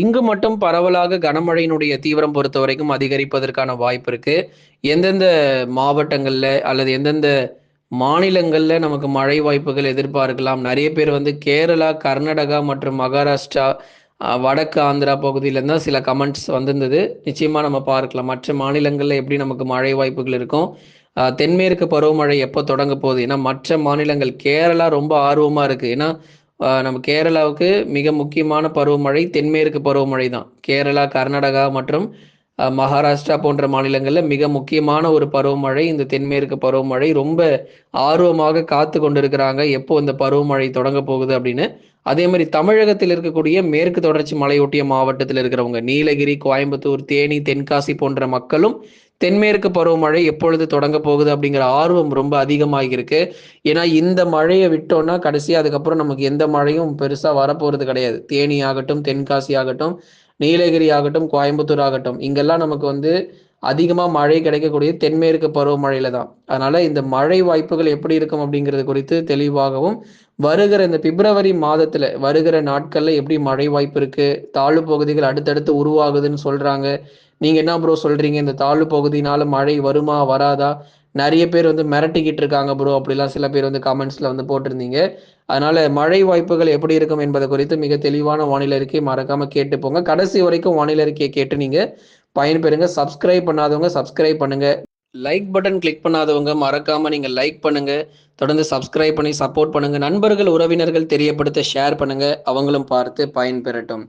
இங்கு மட்டும் பரவலாக கனமழையினுடைய தீவிரம் பொறுத்த வரைக்கும் அதிகரிப்பதற்கான வாய்ப்பு இருக்கு. எந்தெந்த மாவட்டங்கள்ல அல்லது எந்தெந்த மாநிலங்கள்ல நமக்கு மழை வாய்ப்புகள் எதிர்பார்க்கலாம். நிறைய பேர் வந்து கேரளா கர்நாடகா மற்றும் மகாராஷ்டிரா வடக்கு ஆந்திரா பகுதியில தான் சில கமெண்ட்ஸ் வந்திருந்தது. நிச்சயமா நம்ம பார்க்கலாம். மற்ற மாநிலங்கள்ல எப்படி நமக்கு மழை வாய்ப்புகள் இருக்கும்? தென்மேற்கு பருவமழை எப்போ தொடங்க போகுது? ஏன்னா மற்ற மாநிலங்கள் கேரளா ரொம்ப ஆர்வமா இருக்கு. ஏன்னா நம்ம கேரளாவுக்கு மிக முக்கியமான பருவமழை தென்மேற்கு பருவமழை தான் கேரளா கர்நாடகா மற்றும் மகாராஷ்டிரா போன்ற மாநிலங்களில் மிக முக்கியமான ஒரு பருவமழை இந்த தென்மேற்கு பருவமழை. ரொம்ப ஆர்வமாக காத்து கொண்டிருக்கிறாங்க. எப்போ இந்த பருவமழை தொடங்க போகுது அப்படின்னு. அதே மாதிரி தமிழகத்தில் இருக்கக்கூடிய மேற்கு தொடர்ச்சி மலையொட்டிய மாவட்டத்தில் இருக்கிறவங்க நீலகிரி கோயம்புத்தூர் தேனி தென்காசி போன்ற மக்களும் தென்மேற்கு பருவமழை எப்பொழுது தொடங்க போகுது அப்படிங்கிற ஆர்வம் ரொம்ப அதிகமாக இருக்கு ஏன்னா இந்த மழையை விட்டோம்னா கடைசி அதுக்கப்புறம் நமக்கு எந்த மழையும் பெருசா வரப்போறது கிடையாது. தேனி ஆகட்டும் தென்காசி ஆகட்டும் நீலகிரி ஆகட்டும் கோயம்புத்தூர் ஆகட்டும் இங்கெல்லாம் நமக்கு வந்து அதிகமாக மழை கிடைக்கக்கூடிய தென்மேற்கு பருவமழையில தான். அதனால இந்த மழை வாய்ப்புகள் எப்படி இருக்கும் அப்படிங்கிறது குறித்து தெளிவாகவும் வருகிற இந்த பிப்ரவரி மாதத்துல வருகிற நாட்கள்ல எப்படி மழை வாய்ப்பு இருக்கு தாழ்வு பகுதிகள் அடுத்தடுத்து உருவாகுதுன்னு சொல்றாங்க. நீங்க என்ன ப்ரோ சொல்றீங்க? இந்த தாழ்வு பகுதியினால மழை வருமா வராதா? நிறைய பேர் வந்து மிரட்டிக்கிட்டு இருக்காங்க ப்ரோ அப்படிலாம் சில பேர் வந்து கமெண்ட்ஸ்ல வந்து போட்டிருந்தீங்க. அதனால மழை வாய்ப்புகள் எப்படி இருக்கும் என்பது குறித்து மிக தெளிவான வானிலை அறிக்கை மறக்காம கேட்டு போங்க கடைசி வரைக்கும் வானிலை அறிக்கையை கேட்டு நீங்க பயன்பெறுங்க. சப்ஸ்கிரைப் பண்ணாதவங்க சப்ஸ்கிரைப் பண்ணுங்க. லைக் பட்டன் கிளிக் பண்ணாதவங்க மறக்காம நீங்க லைக் பண்ணுங்க. தொடர்ந்து சப்ஸ்கிரைப் பண்ணி சப்போர்ட் பண்ணுங்க. நண்பர்கள் உறவினர்கள் தெரியப்படுத்த ஷேர் பண்ணுங்க. அவங்களும் பார்த்து பயன்பெறட்டும்.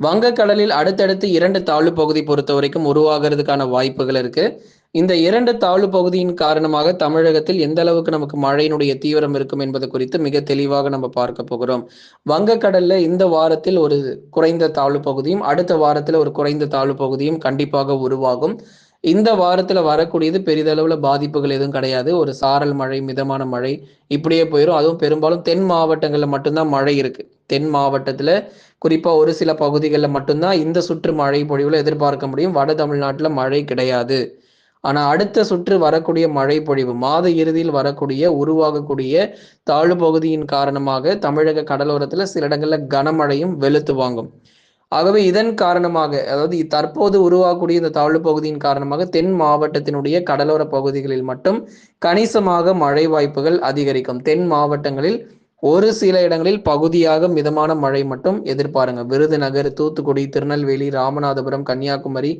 வங்கக்கடலில் அடுத்தடுத்து இரண்டு தாழ்வு பகுதி பொறுத்த வரைக்கும் உருவாகிறதுக்கான வாய்ப்புகள் இருக்கு. இந்த இரண்டு தாழ்வு பகுதியின் காரணமாக தமிழகத்தில் எந்த அளவுக்கு நமக்கு மழையினுடைய தீவிரம் இருக்கும் என்பது குறித்து மிக தெளிவாக நம்ம பார்க்க போகிறோம். வங்கக்கடல்ல இந்த வாரத்தில் ஒரு குறைந்த தாழ்வு பகுதியும் அடுத்த வாரத்தில் ஒரு குறைந்த தாழ்வு பகுதியும் கண்டிப்பாக உருவாகும். இந்த வாரத்துல வரக்கூடியது பெரிதளவுல பாதிப்புகள் எதுவும் கிடையாது. ஒரு சாரல் மழை மிதமான மழை இப்படியே போயிடும் அதுவும் பெரும்பாலும் தென் மாவட்டங்கள்ல மட்டும்தான் மழை இருக்கு. தென் மாவட்டத்தில் குறிப்பாக ஒரு சில பகுதிகளில் மட்டும்தான் இந்த சுற்று மழை பொழிவில் எதிர்பார்க்க முடியும். வட தமிழ்நாட்டில் மழை கிடையாது. ஆனால் அடுத்த சுற்று வரக்கூடிய மழை பொழிவு மாத இறுதியில் வரக்கூடிய உருவாகக்கூடிய தாழ்வு பகுதியின் காரணமாக தமிழக கடலோரத்தில் சில இடங்களில் கனமழையும் வெளுத்து வாங்கும். ஆகவே இதன் காரணமாக அதாவது தற்போது உருவாகக்கூடிய இந்த தாழ்வு பகுதியின் காரணமாக தென் மாவட்டத்தினுடைய கடலோர பகுதிகளில் மட்டும் கணிசமாக மழை வாய்ப்புகள் அதிகரிக்கும். தென் மாவட்டங்களில் ஒரு சில இடங்களில் பகுதியாக மிதமான மழை மட்டும் எதிர்பாருங்க. விருதுநகர் தூத்துக்குடி திருநெல்வேலி ராமநாதபுரம் கன்னியாகுமரி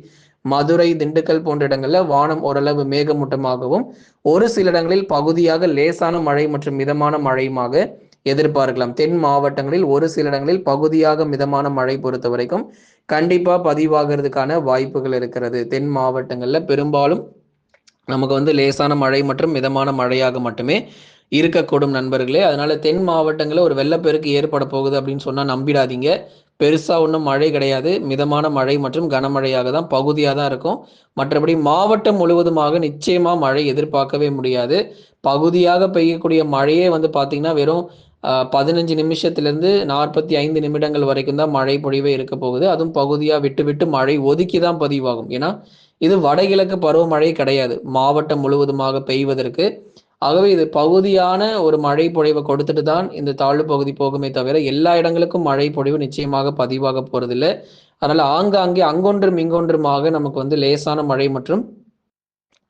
மதுரை திண்டுக்கல் போன்ற இடங்கள்ல வானம் ஓரளவு மேகமூட்டமாகவும் ஒரு சில இடங்களில் பகுதியாக லேசான மழை மற்றும் மிதமான மழையுமாக எதிர்பார்க்கலாம். தென் மாவட்டங்களில் ஒரு சில இடங்களில் பகுதியாக மிதமான மழை பொறுத்த வரைக்கும் கண்டிப்பா பதிவாகிறதுக்கான வாய்ப்புகள் இருக்கிறது. தென் மாவட்டங்கள்ல பெரும்பாலும் நமக்கு வந்து லேசான மழை மற்றும் மிதமான மழையாக மட்டுமே இருக்கக்கூடும் நண்பர்களே. அதனால தென் மாவட்டங்களில் ஒரு வெள்ளப்பெருக்கு ஏற்பட போகுது அப்படின்னு சொன்னா நம்பிடாதீங்க. பெருசாக ஒன்றும் மழை கிடையாது. மிதமான மழை மற்றும் கனமழையாக தான் பகுதியாக தான் இருக்கும். மற்றபடி மாவட்டம் முழுவதுமாக நிச்சயமாக மழை எதிர்பார்க்கவே முடியாது. பகுதியாக பெய்யக்கூடிய மழையே வந்து பார்த்திங்கன்னா வெறும் பதினஞ்சு நிமிஷத்துலேருந்து நாற்பத்தி ஐந்து நிமிடங்கள் வரைக்கும் தான் மழை பொழிவே இருக்க போகுது. அதுவும் பகுதியாக விட்டு விட்டு மழை ஒதுக்கி தான் பதிவாகும். ஏன்னா இது வடகிழக்கு பருவமழை கிடையாது. மாவட்டம் முழுவதுமாக பெய்வதற்கு ஆகவே இது பகுதியான ஒரு மழை பொழிவை கொடுத்துட்டு தான் இந்த தாழ்வு பகுதி போகுமே தவிர எல்லா இடங்களுக்கும் மழை பொழிவு நிச்சயமாக பதிவாக போறதில்லை. அதனால ஆங்காங்கே அங்கொன்றும் இங்கொன்றுமாக நமக்கு வந்து லேசான மழை மற்றும்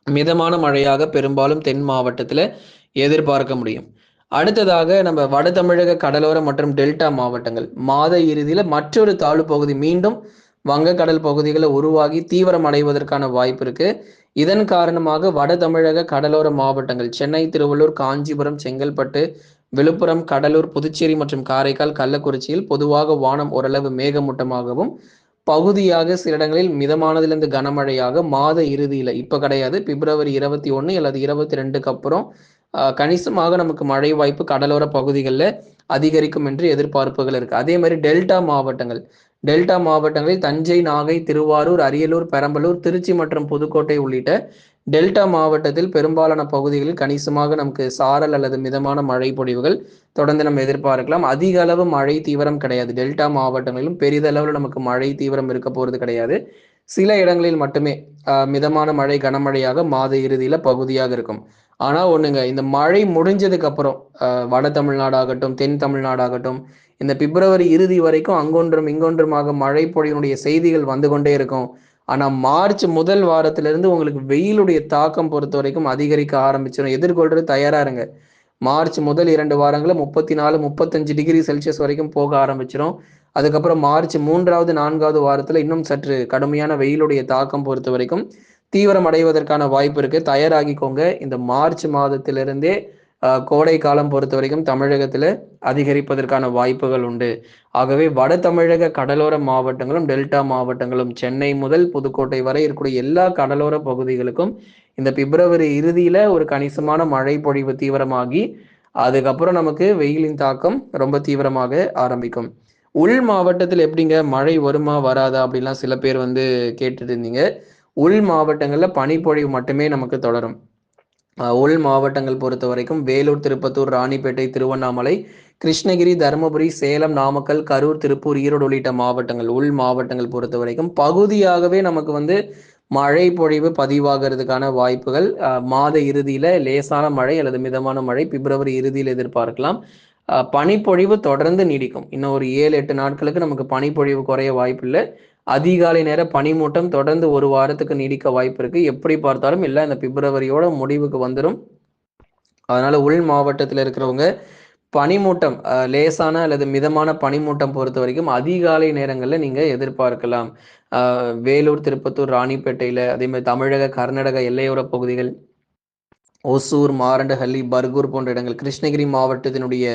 மிதமான மழையாக பெரும்பாலும் தென் மாவட்டத்துல எதிர்பார்க்க முடியும். அடுத்ததாக நம்ம வட தமிழக கடலோர மற்றும் டெல்டா மாவட்டங்கள். மாத இறுதியில மற்றொரு தாழ்வு பகுதி மீண்டும் வங்கக்கடல் பகுதிகளை உருவாகி தீவிரம் அடைவதற்கான வாய்ப்பு இருக்கு. இதன் காரணமாக வட தமிழக கடலோர மாவட்டங்கள் சென்னை திருவள்ளூர் காஞ்சிபுரம் செங்கல்பட்டு விழுப்புரம் கடலூர் புதுச்சேரி மற்றும் காரைக்கால் கள்ளக்குறிச்சியில் பொதுவாக வானம் ஓரளவு மேகமூட்டமாகவும் பகுதியாக சில இடங்களில் மிதமானதிலிருந்து கனமழையாக மாத இறுதியில இப்ப கிடையாது பிப்ரவரி இருபத்தி ஒன்று அல்லது இருபத்தி ரெண்டுக்கு அப்புறம் கணிசமாக நமக்கு மழை வாய்ப்பு கடலோர பகுதிகளில் அதிகரிக்கும் என்று எதிர்பார்ப்புகள் இருக்கு. அதே மாதிரி டெல்டா மாவட்டங்கள் டெல்டா மாவட்டங்களில் தஞ்சை நாகை திருவாரூர் அரியலூர் பெரம்பலூர் திருச்சி மற்றும் புதுக்கோட்டை உள்ளிட்ட டெல்டா மாவட்டத்தில் பெரும்பாலான பகுதிகளில் கணிசமாக நமக்கு சாரல் அல்லது மிதமான மழை பொழிவுகள் தொடர்ந்து நம்ம எதிர்பார்க்கலாம். அதிக அளவு மழை தீவிரம் கிடையாது. டெல்டா மாவட்டங்களிலும் பெரிதளவில் நமக்கு மழை தீவிரம் இருக்க போகிறது கிடையாது. சில இடங்களில் மட்டுமே மிதமான மழை கனமழையாக மாத இறுதியில பகுதியாக இருக்கும். ஆனா ஒண்ணுங்க இந்த மழை முடிஞ்சதுக்கு அப்புறம் வட தமிழ்நாடாகட்டும் தென் தமிழ்நாடாகட்டும் இந்த பிப்ரவரி இறுதி வரைக்கும் அங்கொன்றும் இங்கொன்றுமாக மழை பொழியினுடைய செய்திகள் வந்து கொண்டே இருக்கும். ஆனால் மார்ச் முதல் வாரத்திலிருந்து உங்களுக்கு வெயிலுடைய தாக்கம் பொறுத்த வரைக்கும் அதிகரிக்க ஆரம்பிச்சிடும் எதிர்கொள்றது தயாரா இருங்க. மார்ச் முதல் இரண்டு வாரங்களில் முப்பத்தி நாலு முப்பத்தஞ்சு டிகிரி செல்சியஸ் வரைக்கும் போக ஆரம்பிச்சிடும் அதுக்கப்புறம் மார்ச் மூன்றாவது நான்காவது வாரத்தில் இன்னும் சற்று கடுமையான வெயிலுடைய தாக்கம் பொறுத்த வரைக்கும் தீவிரம் அடைவதற்கான வாய்ப்பு இருக்கு. தயாராகிக்கோங்க. இந்த மார்ச் மாதத்திலிருந்தே கோடை காலம் பொறுத்த வரைக்கும் தமிழகத்தில் அதிகரிப்பதற்கான வாய்ப்புகள் உண்டு. ஆகவே வட தமிழக கடலோர மாவட்டங்களும் டெல்டா மாவட்டங்களும் சென்னை முதல் புதுக்கோட்டை வரை இருக்கக்கூடிய எல்லா கடலோர பகுதிகளுக்கும் இந்த பிப்ரவரி இறுதியில ஒரு கணிசமான மழை பொழிவு தீவிரமாகி அதுக்கப்புறம் நமக்கு வெயிலின் தாக்கம் ரொம்ப தீவிரமாக ஆரம்பிக்கும். உள் மாவட்டத்தில் எப்படிங்க மழை வருமா வராதா அப்படிலாம் சில பேர் வந்து கேட்டுட்டு இருந்தீங்க. உள் மாவட்டங்களில் பனிப்பொழிவு மட்டுமே நமக்கு தொடரும். உள் மாவட்டங்கள் பொறுத்த வரைக்கும் வேலூர் திருப்பத்தூர் ராணிப்பேட்டை திருவண்ணாமலை கிருஷ்ணகிரி தருமபுரி சேலம் நாமக்கல் கரூர் திருப்பூர் ஈரோடு உள்ளிட்ட மாவட்டங்கள் உள் மாவட்டங்கள் பொறுத்த வரைக்கும் பகுதியாகவே நமக்கு வந்து மழை பொழிவு பதிவாகிறதுக்கான வாய்ப்புகள் மாத இறுதியில லேசான மழை அல்லது மிதமான மழை பிப்ரவரி இறுதியில் எதிர்பார்க்கலாம். பனிப்பொழிவு தொடர்ந்து நீடிக்கும். இன்னும் ஒரு ஏழு எட்டு நாட்களுக்கு நமக்கு பனிப்பொழிவு குறைய வாய்ப்பு இல்லை அதிகாலை நேர பனிமூட்டம் தொடர்ந்து ஒரு வாரத்துக்கு நீடிக்க வாய்ப்பு இருக்கு. எப்படி பார்த்தாலும் இல்லை இந்த பிப்ரவரியோட முடிவுக்கு வந்துடும் அதனால உள் மாவட்டத்தில் இருக்கிறவங்க பனிமூட்டம் லேசான அல்லது மிதமான பனிமூட்டம் பொறுத்த வரைக்கும் அதிகாலை நேரங்களில் நீங்கள் எதிர்பார்க்கலாம். வேலூர் திருப்பத்தூர் ராணிப்பேட்டையில் அதே மாதிரி தமிழக கர்நாடக எல்லையோர பகுதிகள் ஒசூர் மாரண்டஹள்ளி பர்கூர் போன்ற இடங்கள் கிருஷ்ணகிரி மாவட்டத்தினுடைய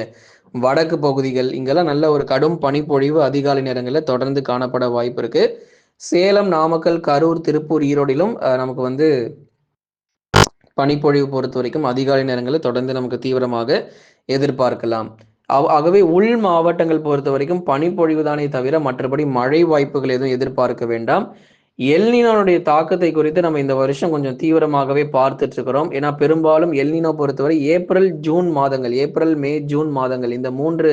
வடக்கு பகுதிகள் இங்கெல்லாம் நல்ல ஒரு கடும் பனிப்பொழிவு அதிகாலை நேரங்களில் தொடர்ந்து காணப்பட வாய்ப்பு இருக்கு. சேலம் நாமக்கல் கரூர் திருப்பூர் ஈரோடிலும் நமக்கு வந்து பனிப்பொழிவு பொறுத்த வரைக்கும் அதிகாலை நேரங்களில் தொடர்ந்து நமக்கு தீவிரமாக எதிர்பார்க்கலாம். ஆகவே உள் மாவட்டங்கள் பொறுத்த வரைக்கும் பனிப்பொழிவு தானே தவிர மற்றபடி மழை வாய்ப்புகள் எதுவும் எதிர்பார்க்க வேண்டாம். எல்னினோனுடைய தாக்கத்தை குறித்து நம்ம இந்த வருஷம் கொஞ்சம் தீவிரமாகவே பார்த்துட்டு இருக்கிறோம் ஏன்னா பெரும்பாலும் எல்னினோ பொறுத்தவரை ஏப்ரல் ஜூன் மாதங்கள் ஏப்ரல் மே ஜூன் மாதங்கள் இந்த மூன்று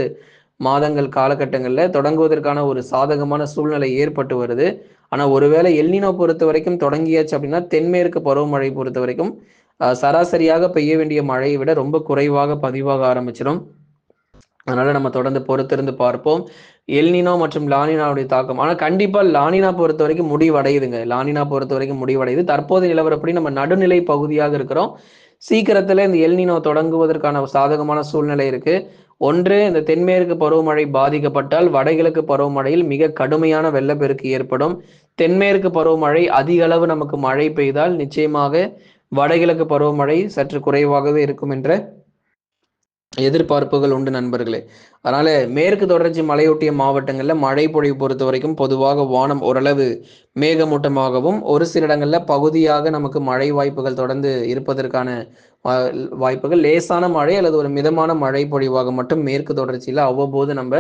மாதங்கள் காலகட்டங்களில் தொடங்குவதற்கான ஒரு சாதகமான சூழ்நிலை ஏற்பட்டு வருது. ஆனால் ஒருவேளை எல்னினோ பொறுத்த வரைக்கும் தொடங்கியாச்சு அப்படின்னா தென்மேற்கு பருவமழை பொறுத்த வரைக்கும் சராசரியாக பெய்ய வேண்டிய மழையை விட ரொம்ப குறைவாக பதிவாக ஆரம்பிச்சிடும் அதனால நம்ம தொடர்ந்து பொறுத்திருந்து பார்ப்போம். எல்னினோ மற்றும் லானினாவுடைய தாக்கம். ஆனால் கண்டிப்பாக லானினா பொறுத்த வரைக்கும் முடிவடையுதுங்க. லானினா பொறுத்த வரைக்கும் முடிவடையுது. தற்போது நிலவரப்படி நம்ம நடுநிலை பகுதியாக இருக்கிறோம். சீக்கிரத்தில் இந்த எல்னினோ தொடங்குவதற்கான சாதகமான சூழ்நிலை இருக்கு. ஒன்று இந்த தென்மேற்கு பருவமழை பாதிக்கப்பட்டால் வடகிழக்கு பருவமழையில் மிக கடுமையான வெள்ளப்பெருக்கு ஏற்படும். தென்மேற்கு பருவமழை அதிக அளவு நமக்கு மழை பெய்தால் நிச்சயமாக வடகிழக்கு பருவமழை சற்று குறைவாகவே இருக்கும் என்ற எதிர்பார்ப்புகள் உண்டு நண்பர்களே. அதனால மேற்கு தொடர்ச்சி மலையொட்டிய மாவட்டங்களில் மழை பொழிவு பொறுத்த வரைக்கும் பொதுவாக வானம் ஓரளவு மேகமூட்டமாகவும் ஒரு சில இடங்களில் பகுதியாக நமக்கு மழை வாய்ப்புகள் தொடர்ந்து இருப்பதற்கான வாய்ப்புகள். லேசான மழை அல்லது ஒரு மிதமான மழை பொழிவாக மட்டும் மேற்கு தொடர்ச்சியில் அவ்வப்போது நம்ம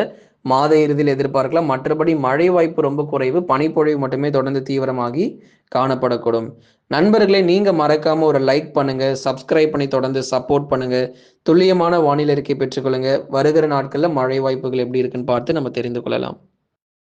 மாத இறுதியில் எதிர்பார்க்கலாம். மற்றபடி மழை வாய்ப்பு ரொம்ப குறைவு. பனிப்பொழிவு மட்டுமே தொடர்ந்து தீவிரமாகி காணப்படக்கூடும். நண்பர்களே நீங்க மறக்காம ஒரு லைக் பண்ணுங்க சப்ஸ்கிரைப் பண்ணி தொடர்ந்து சப்போர்ட் பண்ணுங்க. துல்லியமான வானிலை அறிக்கை பெற்றுக்கொள்ளுங்க வருகிற நாட்கள்ல மழை வாய்ப்புகள் எப்படி இருக்குன்னு பார்த்து நம்ம தெரிந்து கொள்ளலாம்.